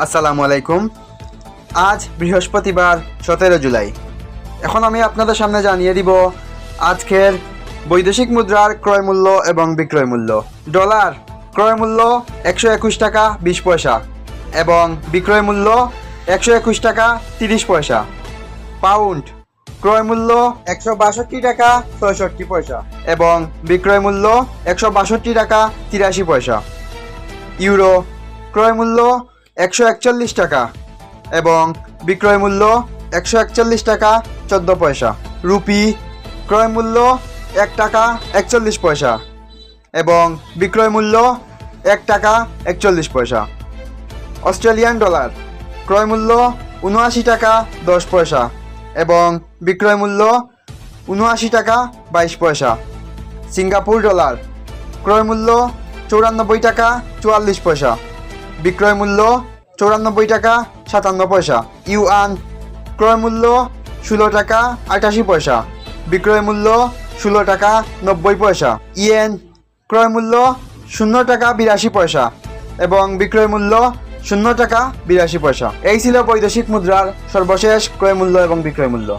আসসালামু আলাইকুম। আজ বৃহস্পতিবার, সতেরো জুলাই। এখন আমি আপনাদের সামনে জানিয়ে দিব, আজকের বৈদেশিক মুদ্রার ক্রয় মূল্য এবং বিক্রয় মূল্য। ডলার ক্রয় মূল্য একশো একুশ টাকা বিশ পয়সা এবং বিক্রয় মূল্য একশো একুশ টাকা তিরিশ পয়সা। পাউন্ড ক্রয় মূল্য একশো বাষট্টি টাকা ছয়ষট্টি পয়সা এবং বিক্রয় মূল্য একশো বাষট্টি টাকা তিরাশি পয়সা। ইউরো ক্রয় মূল্য একশো একচল্লিশ টাকা এবং বিক্রয় মূল্য একশো একচল্লিশ টাকা চোদ্দ পয়সা। রুপি ক্রয় মূল্য এক টাকা একচল্লিশ পয়সা এবং বিক্রয় মূল্য এক টাকা একচল্লিশ পয়সা। অস্ট্রেলিয়ান ডলার ক্রয় মূল্য উনআশি টাকা দশ পয়সা এবং বিক্রয় মূল্য উনআশি টাকা বাইশ পয়সা। সিঙ্গাপুর ডলার ক্রয় মূল্য চৌরানব্বই টাকা চুয়াল্লিশ পয়সা। বিক্রয় মূল্য চৌরানব্বই টাকা, সাতান্ন পয়সা। ইউআন, ক্রয় মূল্য ষোলো টাকা, আটাশি পয়সা। বিক্রয় মূল্য ষোলো টাকা, নব্বই পয়সা। ইএন, ক্রয় মূল্য শূন্য টাকা, বিরাশি পয়সা এবং বিক্রয় মূল্য শূন্য টাকা, বিরাশি পয়সা। এই ছিল বৈদেশিক মুদ্রার সর্বশেষ ক্রয় মূল্য এবং বিক্রয় মূল্য।